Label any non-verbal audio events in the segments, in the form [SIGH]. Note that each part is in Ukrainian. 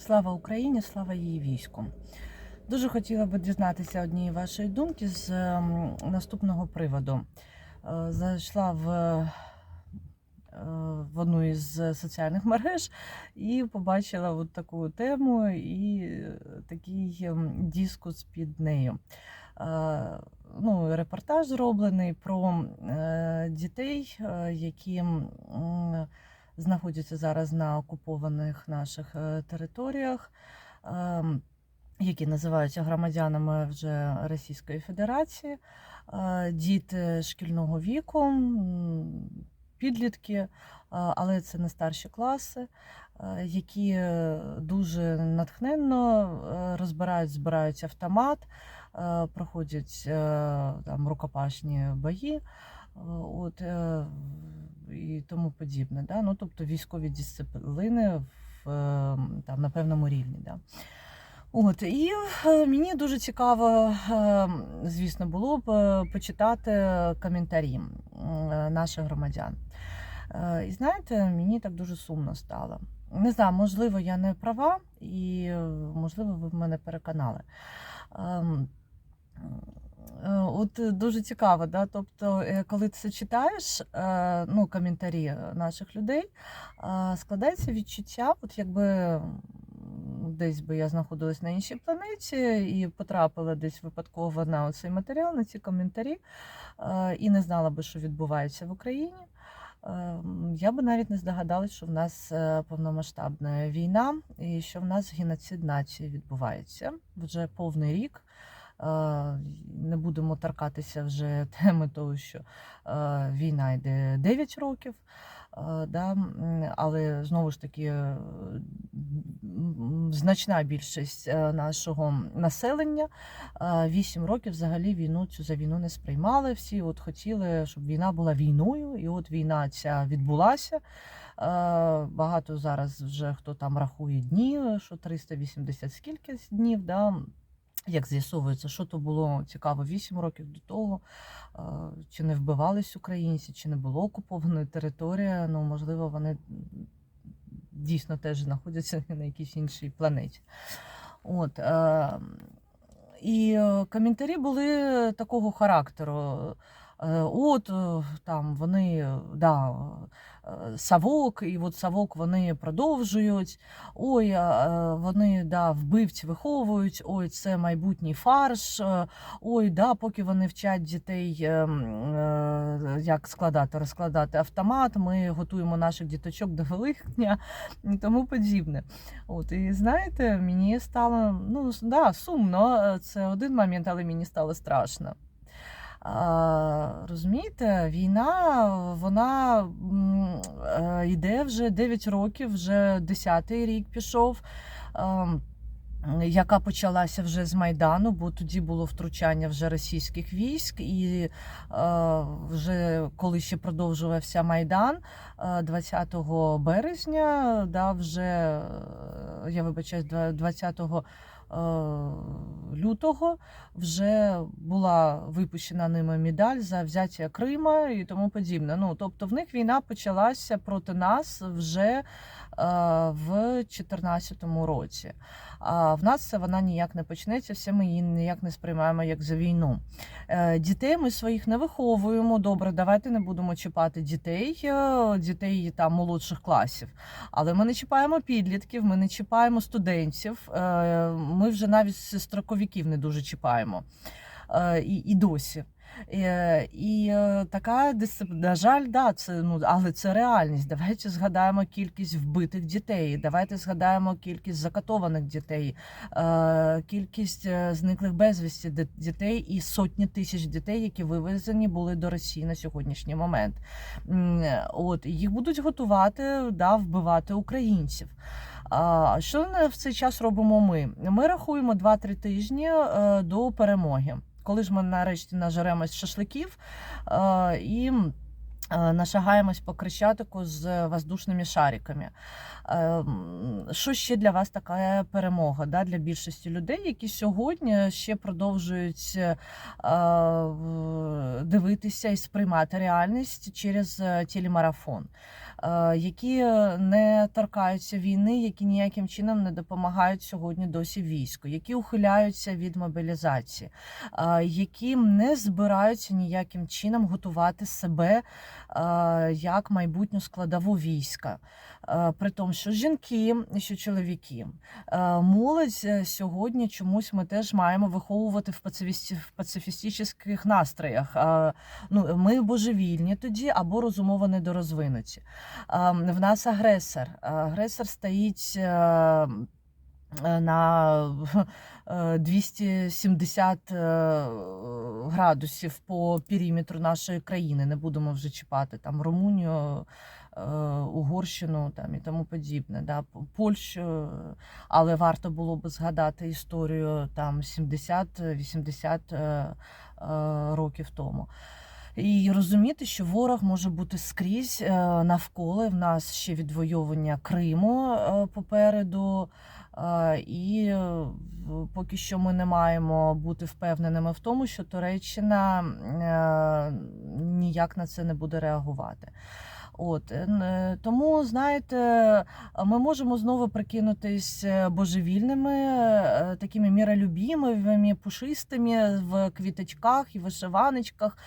Слава Україні, слава її війську. Дуже хотіла би дізнатися однієї вашої думки з ем, наступного приводу. Е, Зайшла в, е, в одну із соціальних мереж і побачила от таку тему і е, такий ем, дискус під нею. Ну, репортаж зроблений про дітей, які знаходяться зараз на окупованих наших е, територіях, ем, які називаються громадянами вже Російської Федерації, Е, діти шкільного віку, підлітки, е, але це не старші класи, які дуже натхненно розбирають, збирають автомат, проходять там рукопашні бої. От, е, і тому подібне. Да? Ну, тобто військові дисципліни в, е, там, на певному рівні. Да? От, і е, мені дуже цікаво, звісно, було б почитати коментарі наших громадян. І знаєте, мені так дуже сумно стало. Не знаю, можливо, я не права, і можливо, ви мене переконали. Е, От е, дуже цікаво, да? тобто, е, коли ти це читаєш, ну, коментарі наших людей, складається відчуття, от якби десь би я знаходилась на іншій планеті і потрапила десь випадково на цей матеріал, на ці коментарі, і не знала би, що відбувається в Україні. Я би навіть не здогадалась, що в нас повномасштабна війна і що в нас геноцид нації відбувається вже повний рік. Е, Не будемо торкатися вже [LAUGHS] теми того, що е, війна йде 9 років. е, Да, але знову ж таки значна більшість нашого населення 8 років взагалі війну цю за війну не сприймали. Всі от хотіли, щоб війна була війною, і от війна ця відбулася. Багато зараз вже хто там рахує дні, що 380 скільки днів. Да, як з'ясовується, що то було цікаво 8 років до того, е, чи не вбивались українці, чи не було окупованої території. Ну, можливо, вони дійсно теж знаходяться [LAUGHS] на якійсь іншій планеті. От, е, і е, коментарі були такого характеру. Е, От е, там вони е, да, Савок, і от Савок вони продовжують. Ой, вони да, вбивці виховують, ой, це майбутній фарш. е, Ой, да, поки вони вчать дітей, е, м, е, як складати, розкладати автомат, ми готуємо наших діточок до Великдня і тому подібне. От, і знаєте, мені стало ну, да, сумно, е, це один момент, але мені стало страшно. Розумієте, війна вона е, йде вже 9 років, вже 10-й рік пішов. яка почалася вже з Майдану, бо тоді було втручання вже російських військ, і е, вже коли ще продовжувався Майдан, е, 20 березня, да, вже е, я вибачаюсь, 20 е, лютого вже була випущена ними медаль за взяття Крима і тому подібне. Ну тобто в них війна почалася проти нас вже е, в 2014 році. А в нас це вона ніяк не почнеться, все ми її ніяк не сприймаємо як за війну. Е, Дітей ми своїх не виховуємо. Добре, давайте не будемо чіпати дітей, е, дітей там молодших класів. Але ми не чіпаємо підлітків, ми не чіпаємо студентів. е, Ми вже навіть строковиків не дуже чіпаємо. Е, І, і досі. Е, І е, така дисципліна, на жаль, да, це ну але це реальність. Давайте згадаємо кількість вбитих дітей. Давайте згадаємо кількість закатованих дітей, е, кількість зниклих безвісті дітей і сотні тисяч дітей, які вивезені були до Росії на сьогоднішній момент. От їх будуть готувати, да, вбивати українців. Що в цей час робимо ми? Ми рахуємо 2-3 тижні до перемоги. Коли ж ми нарешті нажеремось шашликів е, і е, нашагаємось по Крещатику з воздушними шариками. Е, Що ще для вас така перемога да, для більшості людей, які сьогодні ще продовжують дивитися і сприймати реальність через телемарафон? Е, які не торкаються війни, які ніяким чином не допомагають сьогодні досі війську, які ухиляються від мобілізації, е, які не збираються ніяким чином готувати себе е, як майбутню складову війська. Е, При тому, що жінки, що чоловіки, Е, молодь е, сьогодні чомусь ми теж маємо виховувати в пацифістичних настроях. Ну, ми божевільні тоді або розумово недорозвинуті. В нас агресор. Агресор стоїть. На е, 270 е, градусів по периметру нашої країни. Не будемо вже чіпати там Румунію, Угорщину там і тому подібне, да, Польщу, але варто було би згадати історію там 70-80 е, е, років тому. І розуміти, що ворог може бути скрізь е, навколо. В нас ще відвоювання Криму е, попереду. Е, І е, поки що ми не маємо бути впевненими в тому, що Туреччина е, ніяк на це не буде реагувати. От е, е, тому, знаєте, ми можемо знову прикинутись е, божевільними, е, такими міролюбімими, пушистими в квіточках і вишиваночках,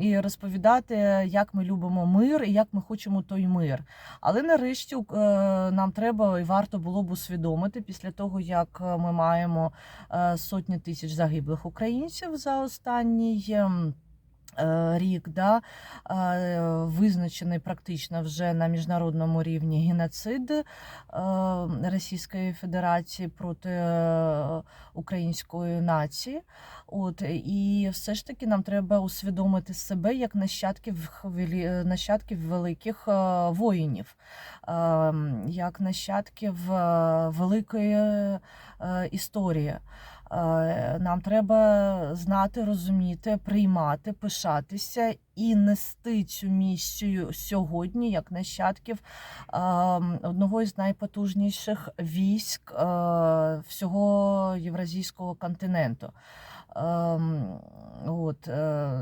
і розповідати, як ми любимо мир і як ми хочемо той мир. Але нарешті е, нам треба і варто було б усвідомити після того, як ми маємо е, сотні тисяч загиблих українців за останній. Е, Рік да, е, визначений практично вже на міжнародному рівні геноцид е, Російської Федерації проти української нації. От і все ж таки нам треба усвідомити себе як нащадків нащадків великих воїнів, як нащадків великої історії. Е, Нам треба знати, розуміти, приймати, пишатися і нести цю місію сьогодні як нащадків е, одного із найпотужніших військ е, всього євразійського континенту. Ем, От, е,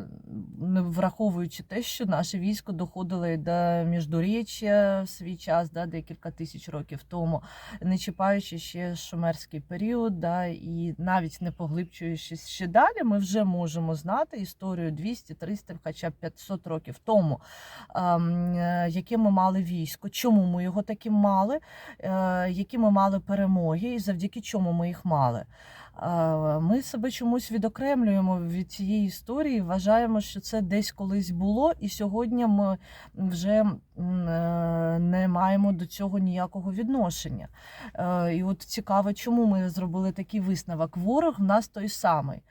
не враховуючи те, що наше військо доходило і до міждуріччя в свій час, да, декілька тисяч років тому, не чіпаючи ще шумерський період, да, і навіть не поглибчуючись ще далі, ми вже можемо знати історію 200, 300, хоча б 500 років тому, ем, е, яке ми мали військо, чому ми його таким мали, е, які ми мали перемоги, і завдяки чому ми їх мали. Е, Ми себе чомусь відокремлюємо від цієї історії, вважаємо, що це десь колись було, і сьогодні ми вже е, не маємо до цього ніякого відношення. Е, І от цікаво, чому ми зробили такий висновок. Ворог в нас той самий.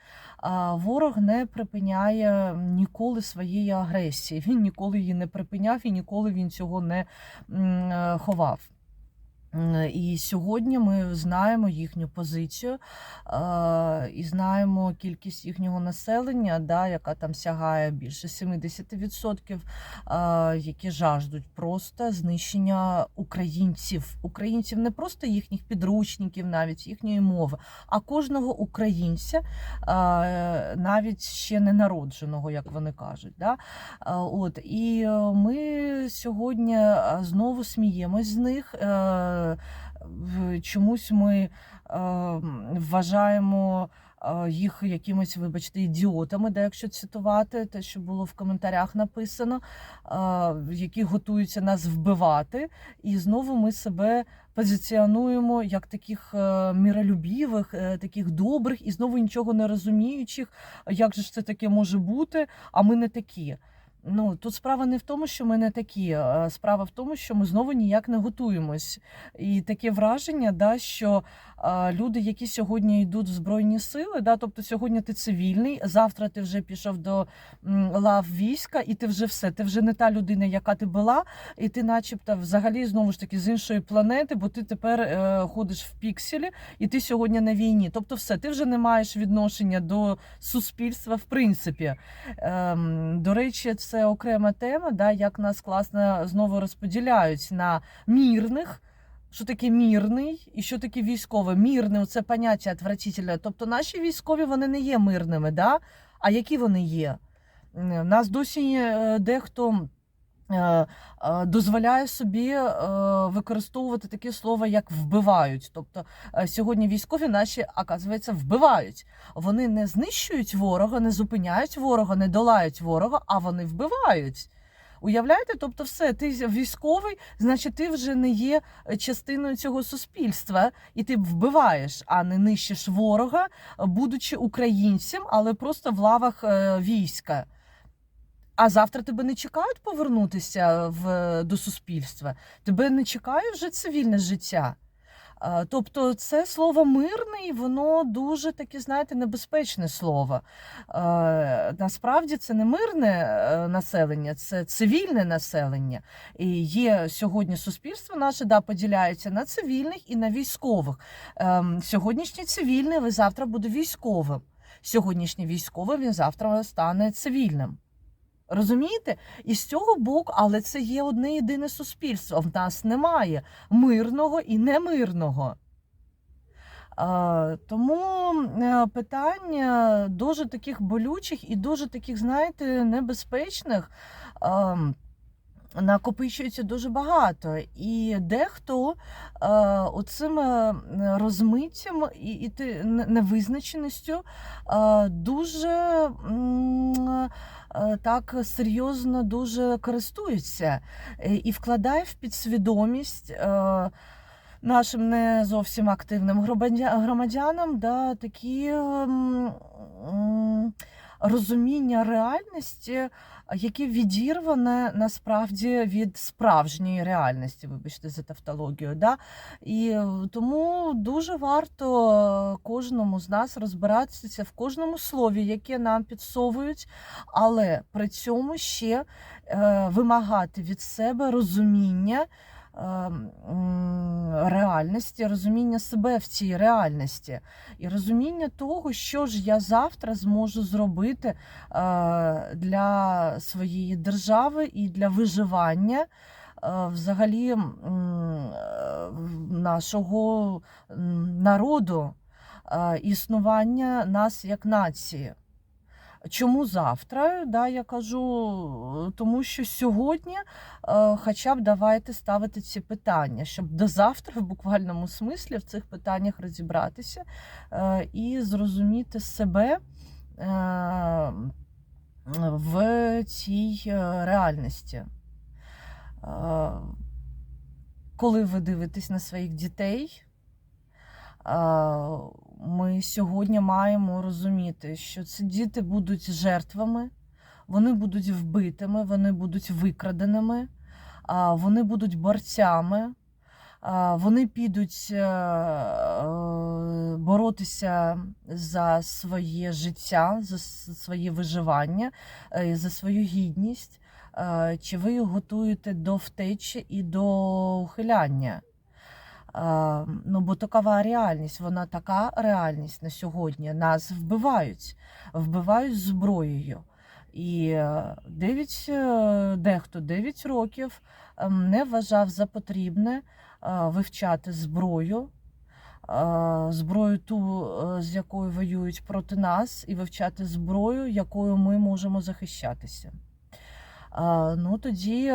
Ворог не припиняє ніколи своєї агресії. Він ніколи її не припиняв і ніколи він цього не ховав. І сьогодні ми знаємо їхню позицію е, і знаємо кількість їхнього населення, да, яка там сягає більше 70%, е, які жаждуть просто знищення українців. Українців не просто їхніх підручників, навіть їхньої мови, а кожного українця, е, навіть ще не народженого, як вони кажуть. Да? От і ми сьогодні знову сміємось з них. Чомусь ми е, вважаємо е, їх якимись, вибачте, ідіотами, да, якщо цитувати те, що було в коментарях написано, е, які готуються нас вбивати. І знову ми себе позиціонуємо як таких миролюбівих, таких добрих і знову нічого не розуміючих, як же ж це таке може бути, а ми не такі. Ну тут справа не в тому, що ми не такі. Справа в тому, що ми знову ніяк не готуємось. І таке враження, да, що люди, які сьогодні йдуть в збройні сили, да, тобто сьогодні ти цивільний, завтра ти вже пішов до лав війська, і ти вже все. Ти вже не та людина, яка ти була, і ти, начебто, взагалі знову ж таки з іншої планети, бо ти тепер е, ходиш в пікселі, і ти сьогодні на війні. Тобто, все, ти вже не маєш відношення до суспільства, в принципі. Ем, до речі, це окрема тема, да, як нас класно знову розподіляють на мірних. Що таке мірний і що таке військове? Мірне це поняття отвратительне. Тобто наші військові вони не є мирними, да? а які вони є? М, Нас досі е, дехто е, е, дозволяє собі використовувати таке слово, як вбивають. Тобто сьогодні військові наші, оказується, вбивають. Вони не знищують ворога, не зупиняють ворога, не долають ворога, а вони вбивають. Уявляєте, тобто, все, ти військовий, значить, ти вже не є частиною цього суспільства, і ти вбиваєш, а не нищиш ворога, будучи українцем, але просто в лавах е, війська. А завтра тебе не чекають повернутися в, до суспільства. Тебе не чекає вже цивільне життя. Тобто, це слово мирний, воно дуже таке, знаєте, небезпечне слово. Насправді це не мирне е, населення, це цивільне населення. І є сьогодні суспільство наше да, поділяється на цивільних і на військових. Ем, Сьогоднішній цивільний, але завтра буде військовим. Сьогоднішній військовий він завтра стане цивільним. Розумієте? І з цього боку, але це є одне єдине суспільство. В нас немає мирного і немирного. Тому е, питання дуже таких болючих і дуже таких, знаєте, небезпечних. Накопичується дуже багато, і дехто оцим е, розмиттям і, невизначеністю дуже так серйозно дуже користується е, і вкладає в підсвідомість. Е, Нашим не зовсім активним громадянам да, такі м, м, розуміння реальності, яке відірване насправді від справжньої реальності, вибачте за тавтологію. Да? І е, тому дуже варто кожному з нас розбиратися в кожному слові, яке нам підсовують, але при цьому ще е, вимагати від себе розуміння. Е, м, Реальності, розуміння себе в цій реальності, і розуміння того, що ж я завтра зможу зробити е, для своєї держави і для виживання е, взагалі е, нашого народу, існування нас як нації. Чому завтра? Да, я кажу, тому що сьогодні е, хоча б давайте ставити ці питання, щоб до завтра в буквальному смислі в цих питаннях розібратися е, і зрозуміти себе е, в цій е, реальності. Е, Коли ви дивитесь на своїх дітей, е, ми сьогодні маємо розуміти, що ці діти будуть жертвами, вони будуть вбитими, вони будуть викраденими, вони будуть борцями, вони підуть е, е, боротися за своє життя, за своє виживання, е, за свою гідність. Чи ви їх готуєте до втечі і до ухиляння? А, Ну, бо такова реальність, вона така реальність на сьогодні. Нас вбивають, вбивають зброєю. І е, 9, е, дехто 9 років ем, не вважав за потрібне е, вивчати зброю, е, зброю ту, е, з якою воюють проти нас, і вивчати зброю, якою ми можемо захищатися. Ну тоді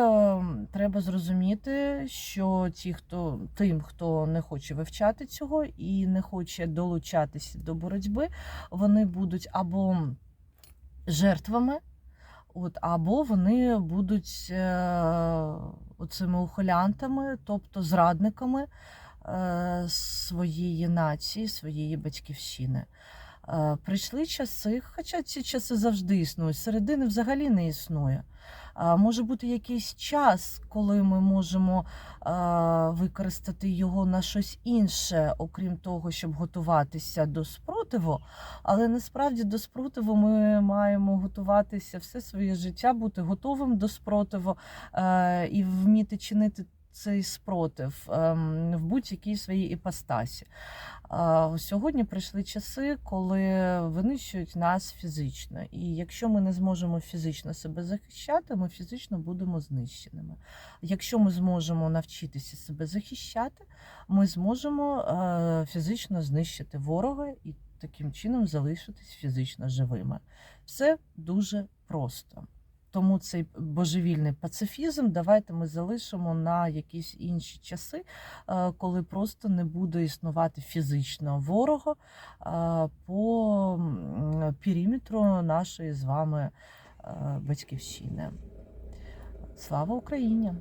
треба зрозуміти, що ті, хто тим, хто не хоче вивчати цього і не хоче долучатися до боротьби, вони будуть або жертвами, от, або вони будуть е, оцими ухилянтами, тобто зрадниками е, своєї нації, своєї батьківщини. Е, Прийшли часи, хоча ці часи завжди існують, середини взагалі не існує. Може бути якийсь час, коли ми можемо використати його на щось інше, окрім того, щоб готуватися до спротиву. Але насправді до спротиву ми маємо готуватися все своє життя, бути готовим до спротиву е, і вміти чинити цей спротив ем, в будь-якій своїй іпостасі. Сьогодні прийшли часи, коли винищують нас фізично. І якщо ми не зможемо фізично себе захищати, ми фізично будемо знищеними. Якщо ми зможемо навчитися себе захищати, ми зможемо е, фізично знищити ворога і таким чином залишитись фізично живими. Все дуже просто. Тому цей божевільний пацифізм давайте ми залишимо на якісь інші часи, е, коли просто не буде існувати фізично ворога е, по периметру нашої з вами е, батьківщини. Слава Україні!